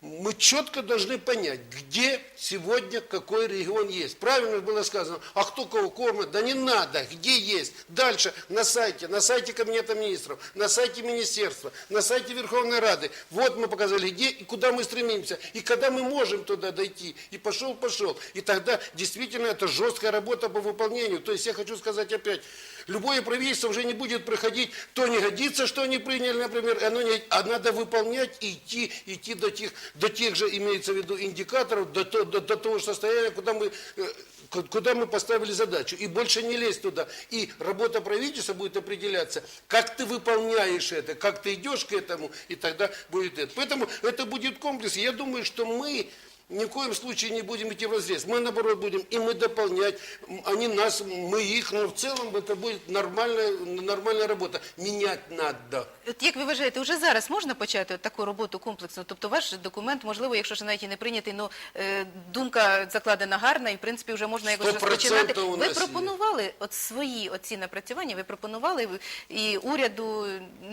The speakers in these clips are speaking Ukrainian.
Мы четко должны понять, где сегодня какой регион есть. Правильно было сказано, а кто кого кормит? Да не надо, где есть. Дальше на сайте, на сайте Кабинета министров, на сайте Министерства, на сайте Верховной Рады. Вот мы показали, где и куда мы стремимся, и когда мы можем туда дойти. И пошел, пошел. И тогда действительно это жесткая работа по выполнению. То есть я хочу сказать опять, любое правительство уже не будет проходить, то не годится, что они приняли, например, оно не, а надо выполнять и идти, идти до тех, до тех же, имеется в виду, индикаторов, до, то- до, до того же состояния, куда мы, э, ку- куда мы поставили задачу. И больше не лезть туда. И работа правительства будет определяться, как ты выполняешь это, как ты идешь к этому, и тогда будет это. Поэтому это будет комплекс. Я думаю, что мы ни в коем случае не будем идти в разрез. Мы, наоборот, будем и мы дополнять. М, Они нас, мы их, но в целом это будет нормальная, нормальная работа. Менять надо. От як ви вважаєте, вже зараз можна почати от таку роботу комплексну? Тобто ваш документ, можливо, якщо ж навіть і не прийнятий, ну е, думка закладена гарна, і в принципі вже можна якось 100% розпочинати. у Ви нас є. пропонували от свої оці напрацювання, ви пропонували в- і уряду,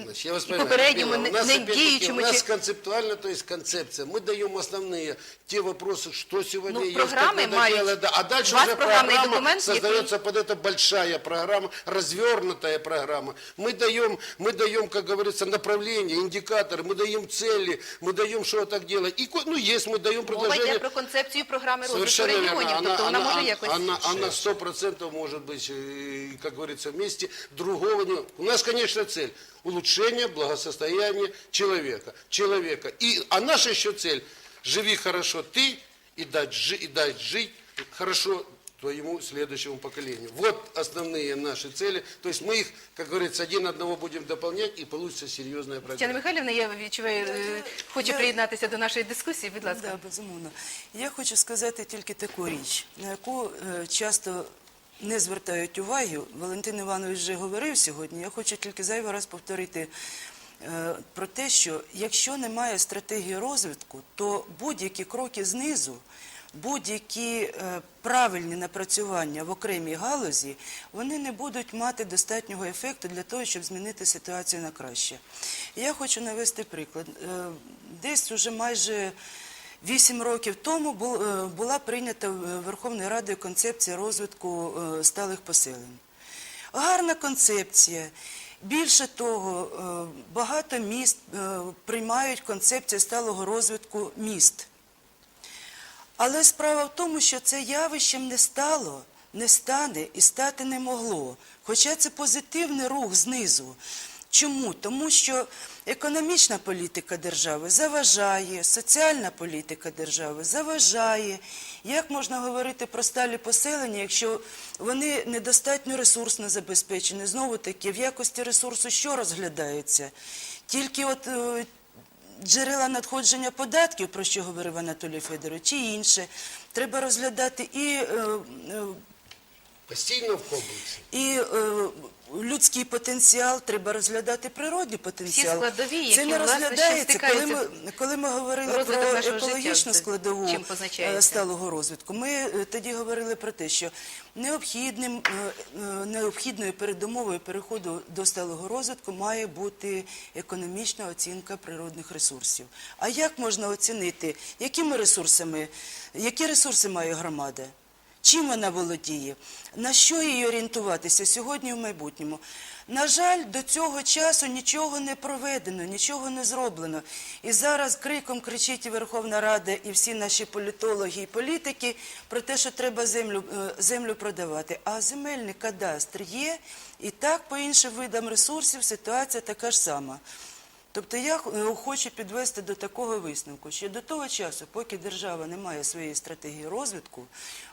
Значит, я вас і понимаю. попередньому, Людмила, не, у нас, не опять-таки, діючому у нас чи концептуально, то есть концепция. Мы даем основные те вопросы, что сегодня Ну, есть, программы как надо мають. делать, да. А дальше У вас уже программный программа документ, создается под это большая программа, развернутая программа. Мы даем, мы даем, как говорится, направление, индикаторы, мы даем цели, мы даем, что так делать. И, ко- ну, есть, мы даем мова предложение. йде про концепцію програми розвитку Совершенно верно. регіонів. Тобто вона може якось она, она 100% может быть, э, как говорится, вместе. Другого не... У нас, конечно, цель – улучшение благосостояния человека. человека. И, а наша еще цель – живи хорошо ты и дать, жи- и дать жить хорошо твоему следующему поколению. Вот основные наши цели. То есть мы их, как говорится, один одного будем дополнять, и получится серьезная Тетяна программа. Михайлівна, я відчуваю, е, хочу я- приєднатися до нашої дискусії. Будь ласка. Да, безумовно. Я хочу сказати тільки таку річ, на яку е, часто не звертають уваги. Валентин Іванович вже говорив сьогодні. Я хочу тільки зайвий раз повторити е, про те, що якщо немає стратегії розвитку, то будь-які кроки знизу. Будь-які е, правильні напрацювання в окремій галузі, вони не будуть мати достатнього ефекту для того, щоб змінити ситуацію на краще. Я хочу навести приклад. Е, Десь уже майже Вісім років тому бу- е, була прийнята е, Верховною Радою концепція розвитку е, сталих поселень. Гарна концепція. Більше того, е, багато міст е, приймають концепцію сталого розвитку міст. Але справа в тому, що це явищем не стало, не стане і стати не могло. Хоча це позитивний рух знизу. Чому? Тому що економічна політика держави заважає, соціальна політика держави заважає. Як можна говорити про сталі поселення, якщо вони недостатньо ресурсно забезпечені? Знову таки, в якості ресурсу що розглядається? Тільки от е, джерела надходження податків, про що говорив Анатолій Федорович, чи інше. Треба розглядати і, е, е, Постійно в комплексе. і е, людський потенціал, треба розглядати природний потенціал. складові, які, Це не власне, ще розглядається. Коли ми, стикаються коли ми говорили про екологічну життя, складову е, сталого розвитку, ми е, тоді говорили про те, що необхідним, е, необхідною передумовою переходу до сталого розвитку має бути економічна оцінка природних ресурсів. А як можна оцінити, якими ресурсами, які ресурси має громада? Чим вона володіє? На що їй орієнтуватися сьогодні і в майбутньому? На жаль, до цього часу нічого не проведено, нічого не зроблено. І зараз криком кричить і Верховна Рада, і всі наші політологи і політики про те, що треба землю, е, землю продавати. А земельний кадастр є, і так по іншим видам ресурсів ситуація така ж сама. Тобто я е, хочу підвести до такого висновку, що до того часу, поки держава не має своєї стратегії розвитку,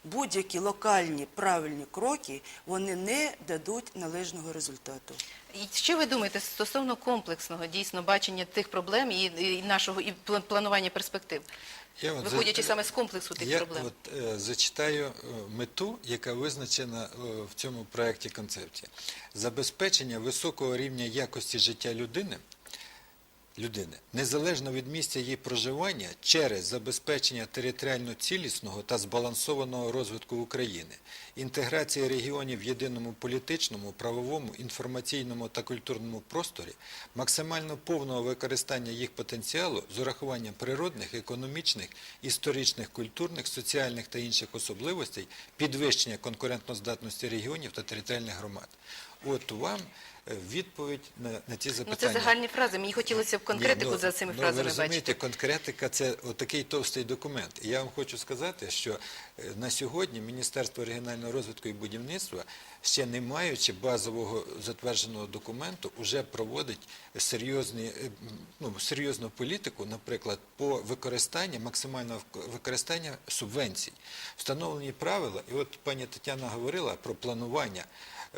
будь-які локальні правильні кроки вони не дадуть належного результату. І що ви думаєте стосовно комплексного дійсно бачення тих проблем і, і нашого і планування перспектив, Я от виходячи за- саме з комплексу тих Я проблем? от е, зачитаю е, мету, яка визначена е, в цьому проєкті концепції. Забезпечення високого рівня якості життя людини людини, незалежно від місця її проживання, через забезпечення територіально цілісного та збалансованого розвитку України, інтеграція регіонів в єдиному політичному, правовому, інформаційному та культурному просторі, максимально повного використання їх потенціалу з урахуванням природних, економічних, історичних, культурних, соціальних та інших особливостей, підвищення конкурентноздатності регіонів та територіальних громад. От вам відповідь на, на ці Ну запитання. це загальні фрази. Мені хотілося б конкретику Ні, ну, за цими ну, фразами ви розумієте, бачити. конкретика це отакий товстий документ. І я вам хочу сказати, що е, на сьогодні Міністерство регіонального розвитку і будівництва, ще не маючи базового затвердженого документу, вже проводить серйозні, е, ну, серйозну політику, наприклад, по використанню, максимального використання субвенцій. Встановлені правила, і от пані Тетяна говорила про планування.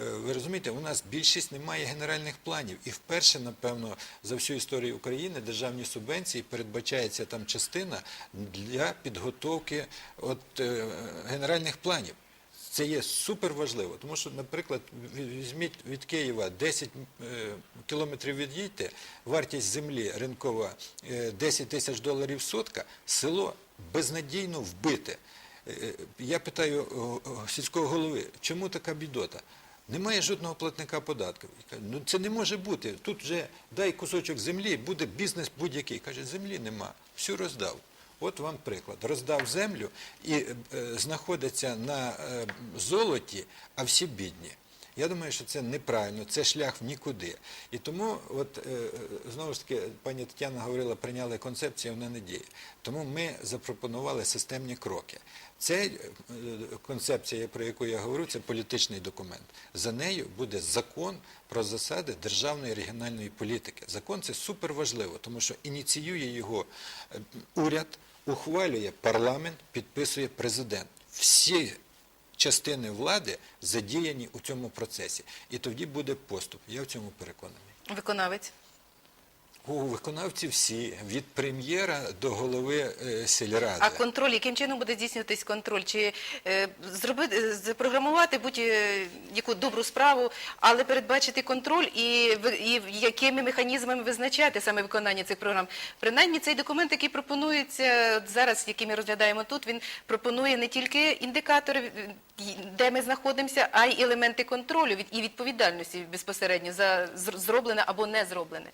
Е, Ви розумієте, у нас більшість не має генеральних планів. І вперше, напевно, за всю історію України державні субвенції передбачається там частина для підготовки от, е, генеральних планів. Це є супер важливо, тому що, наприклад, візьміть від Києва 10 е, кілометрів від'їдьте, вартість землі ринкова е, 10 тисяч доларів сотка, село безнадійно вбите. Я питаю сільського голови, чому така бідота? Немає жодного платника податків. Ну це не може бути. Тут вже дай кусочок землі, буде бізнес будь-який. Каже, землі нема, всю роздав. От вам приклад. Роздав землю і е, знаходиться на е, золоті, а всі бідні. Я думаю, що це неправильно, це шлях в нікуди. І тому, от е, е, знову ж таки, пані Тетяна говорила, прийняли концепцію, вона не діє. Тому ми запропонували системні кроки. Це е, концепція, про яку я говорю, це політичний документ. За нею буде закон про засади державної регіональної політики. Закон це суперважливо, тому що ініціює його уряд, ухвалює парламент, підписує президент. Всі частини влади задіяні у цьому процесі. І тоді буде поступ. Я в цьому переконаний. Виконавець. У виконавці всі, від прем'єра до голови е, сільради. А контроль, яким чином буде здійснюватись контроль? Чи е, зробити, е, запрограмувати будь-яку добру справу, але передбачити контроль і, і якими механізмами визначати саме виконання цих програм? Принаймні, цей документ, який пропонується зараз, який ми розглядаємо тут, він пропонує не тільки індикатори, е, де ми знаходимося, а й елементи контролю і відповідальності безпосередньо за зроблене або не зроблене.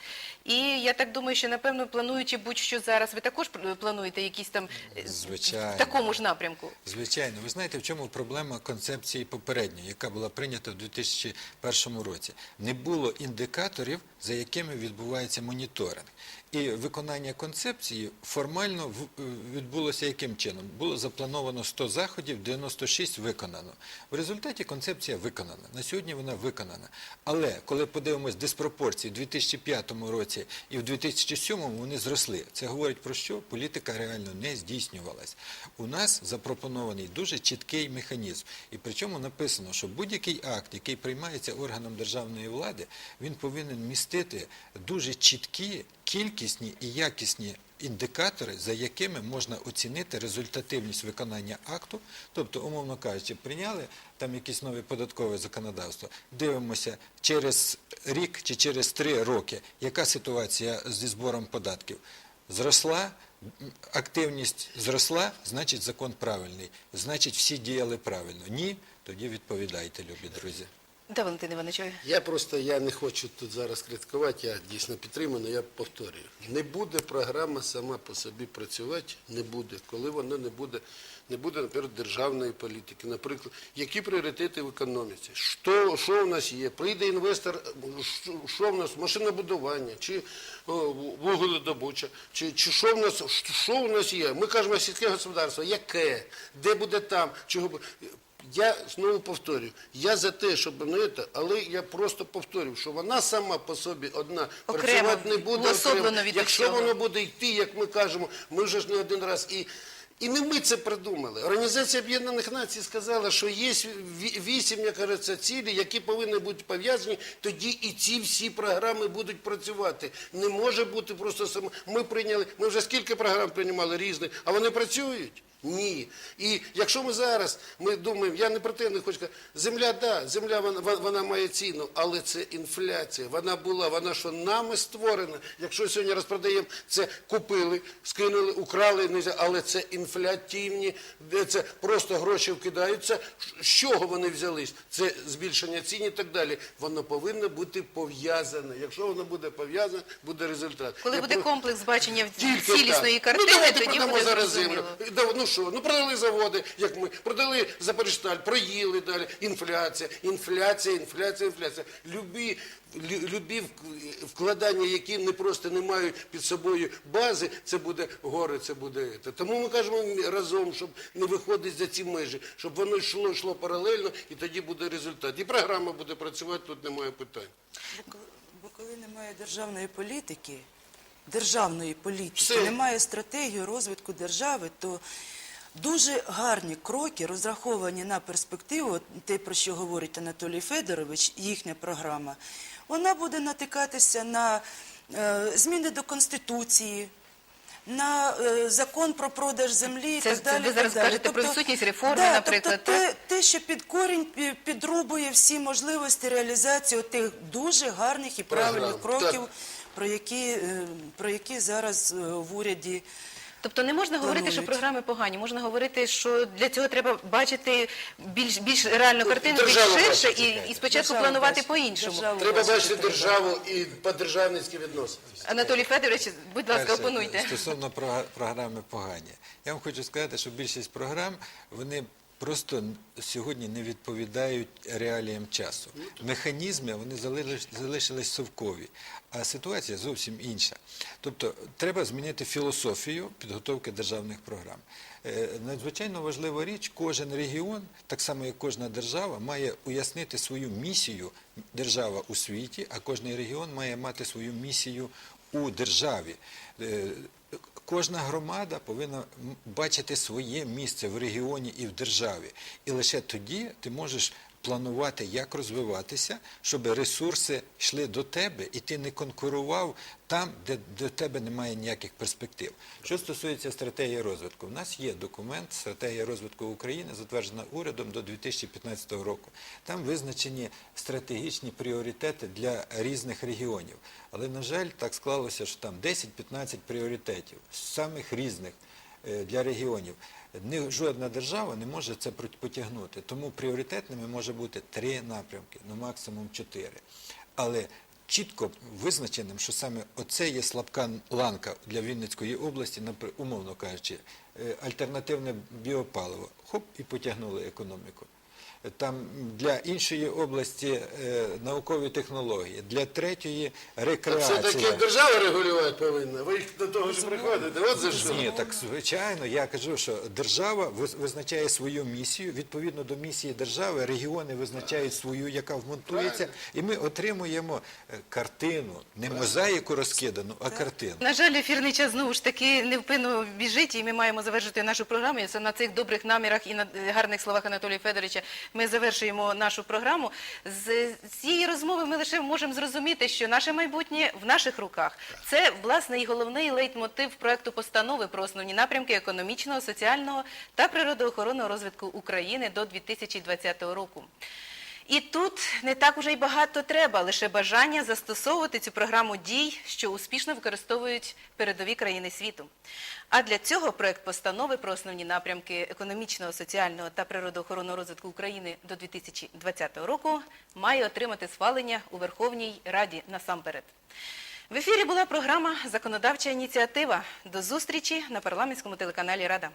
І я так думаю, що напевно плануючи будь-що зараз, ви також плануєте якісь там е, Звичайно. в такому ж напрямку. Звичайно, ви знаєте, в чому проблема концепції попередньої, яка була прийнята в 2001 році. Не було індикаторів, за якими відбувається моніторинг. І виконання концепції формально в- відбулося яким чином? Було заплановано 100 заходів, 96 виконано. В результаті концепція виконана. На сьогодні вона виконана. Але коли подивимось диспропорції в 2005 році і в 2007 вони зросли. Це говорить про що? Політика реально не здійснювалась. У нас запропонований дуже чіткий механізм. І причому написано, що будь-який акт, який приймається органом державної влади, він повинен містити дуже чіткі, кількісні і якісні індикатори, за якими можна оцінити результативність виконання акту. Тобто, умовно кажучи, прийняли там якесь нове податкове законодавство, дивимося через рік чи через три роки, яка ситуація зі збором податків. Зросла, активність зросла, значить закон правильний, значить всі діяли правильно. Ні, тоді відповідайте, любі друзі. Да, Валентин Іванович, ви- Я просто я не хочу тут зараз критикувати, я дійсно підтримую, я повторюю. Не буде програма сама по собі працювати, не буде, коли вона не буде, не буде, наприклад, державної політики. Наприклад, які пріоритети в економіці? Що, що в нас є? Прийде інвестор, що, в нас? Машинобудування, чи вугледобуча, чи, чи що в нас, що в нас є? Ми кажемо сільське господарство, яке? Де буде там? Чого бу- я знову повторюю, я за те, щоб не це, але я просто повторюю, що вона сама по собі одна Окремо, працювати не буде окремо. від Якщо усього. воно буде йти, як ми кажемо, ми вже ж не один раз і. І не ми це придумали. Організація Об'єднаних Націй сказала, що є вісім, як кажеться, цілі, які повинні бути пов'язані, тоді і ці всі програми будуть працювати. Не може бути просто само. Ми прийняли, ми вже скільки програм приймали різних, а вони працюють. Ні. І якщо ми зараз ми думаємо, я не противник, хочу сказати, земля, да, земля вона, вона- має ціну, але це інфляція. Вона була, вона що нами створена. Якщо сьогодні розпродаємо, це купили, скинули, украли, але це інфлятивні, де це просто гроші вкидаються. З чого вони взялись? Це збільшення цін і так далі. Воно повинно бути пов'язане. Якщо воно буде пов'язане, буде результат. Коли Я буде про- комплекс бачення в- тільки цілісної так. картини, ну, давайте тоді буде зараз землю. Що, ну продали заводи, як ми, продали Запоріжсталь, проїли далі. Інфляція, інфляція, інфляція, інфляція. Любі, любі вкладання, які не просто не мають під собою бази, це буде горе, це буде. Тому ми кажемо разом, щоб не виходити за ці межі, щоб воно йшло, йшло паралельно, і тоді буде результат. І програма буде працювати, тут немає питань. Бо коли- Бо коли немає державної політики, державної політики, Все. немає стратегії розвитку держави, то дуже гарні кроки, розраховані на перспективу, те, про що говорить Анатолій Федорович, їхня програма, вона буде натикатися на е, зміни до Конституції. На е, закон про продаж землі Це- і так далі. ви зараз так далі. кажете про відсутність реформи, да, наприклад, Тобто те, те, що під корінь підрубує всі можливості реалізації тих дуже гарних і правильних Програм, кроків, так. про які, е, про які зараз в уряді. Тобто не можна говорити, що програми погані. Можна говорити, що для цього треба бачити більш більш реальну картину, більш ширше бачити, і, і спочатку Державу планувати бачити, по-іншому. державу Треба бачити державу і по-державницьки відносини, Анатолій Федорович, будь ласка, Перше, опонуйте. Стосовно прога- програми погані. Я вам хочу сказати, що більшість програм вони просто сьогодні не відповідають реаліям часу. Механізми вони залиш- залишились совкові, а ситуація зовсім інша. Тобто треба змінити філософію підготовки державних програм. Е, Надзвичайно важлива річ, кожен регіон, так само як кожна держава, має уяснити свою місію держава у світі, а кожен регіон має мати свою місію у державі. Кожна громада повинна бачити своє місце в регіоні і в державі. І лише тоді ти можеш планувати, як розвиватися, щоб ресурси йшли до тебе, і ти не конкурував там, де до тебе немає ніяких перспектив. Що стосується стратегії розвитку, в нас є документ стратегія розвитку України, затверджена урядом до 2015 року. Там визначені стратегічні пріоритети для різних регіонів. Але, на жаль, так склалося, що там 10-15 пріоритетів самих різних для регіонів. Ні, жодна держава не може це потягнути. Тому пріоритетними може бути три напрямки, ну максимум чотири. Але чітко визначеним, що саме оце є слабка ланка для Вінницької області, умовно кажучи, е, альтернативне біопаливо. Хоп, і потягнули економіку. Там для іншої області е, наукові технології, для третьої рекреація. Все-таки держава регулювати повинна. Ви до того ж приходите. От за що. Ні, так звичайно, я кажу, що держава визначає свою місію. Відповідно до місії держави, регіони визначають свою, яка вмонтується, і ми отримуємо е, картину, не мозаїку розкидану, а картину. На жаль, ефірний час знову ж таки невпинно біжить, і ми маємо завершити нашу програму. Це на цих добрих намірах і на гарних словах Анатолія Федоровича ми завершуємо нашу програму. З цієї розмови ми лише можемо зрозуміти, що наше майбутнє в наших руках. Це власне і головний лейтмотив проекту постанови про основні напрямки економічного, соціального та природоохоронного розвитку України до 2020 року. І тут не так уже й багато треба, лише бажання застосовувати цю програму дій, що успішно використовують передові країни світу. А для цього проект постанови про основні напрямки економічного, соціального та природоохоронного розвитку України до 2020 року має отримати схвалення у Верховній Раді насамперед. В ефірі була програма Законодавча ініціатива. До зустрічі на парламентському телеканалі Рада.